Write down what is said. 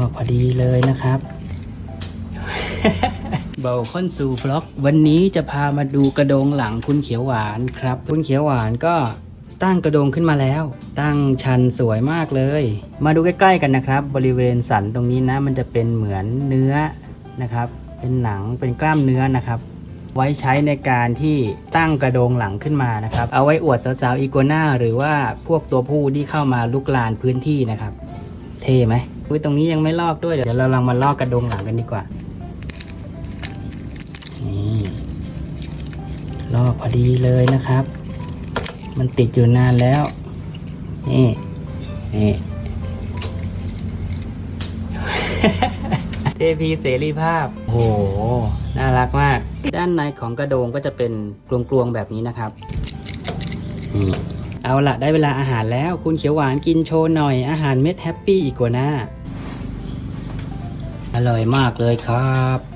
อกพอดีเลยนะครับเบาคอนซูบล็อก วันนี้จะพามาดูกระโดงหลังคุณเขียวหวานครับ คุณเขียวหวานก็ตั้งกระโดงขึ้นมาแล้ว ตั้งชันสวยมากเลย มาดูใกล้ๆกันนะครับ บริเวณสันตรงนี้นะ มันจะเป็นเหมือนเนื้อนะครับ เป็นหนังเป็นกล้ามเนื้อนะครับ ไว้ใช้ในการที่ตั้งกระโดงหลังขึ้นมานะครับ เอาไว้อวดสาวๆอีกัวน่าหรือว่าพวกตัวผู้ที่เข้ามาลุกลานพื้นที่นะครับ เท่ไหมอุ้ยตรงนี้ยังไม่ลอกด้วย เดี๋ยวเราลองมาลอกกระโดงหลังกันดีกว่า นี่ลอกพอดีเลยนะครับ มันติดอยู่นานแล้ว นี่ นี่ เทพีเสรีภาพ โอ้โห น่ารักมาก ด้านในของกระโดงก็จะเป็นกลวงๆแบบนี้นะครับ นี่ เอาละได้เวลาอาหารแล้ว คุณเขียวหวานกินโชว์หน่อยอาหารเม็ดแฮปปี้อีกกว่าหน้าอร่อยมากเลยครับ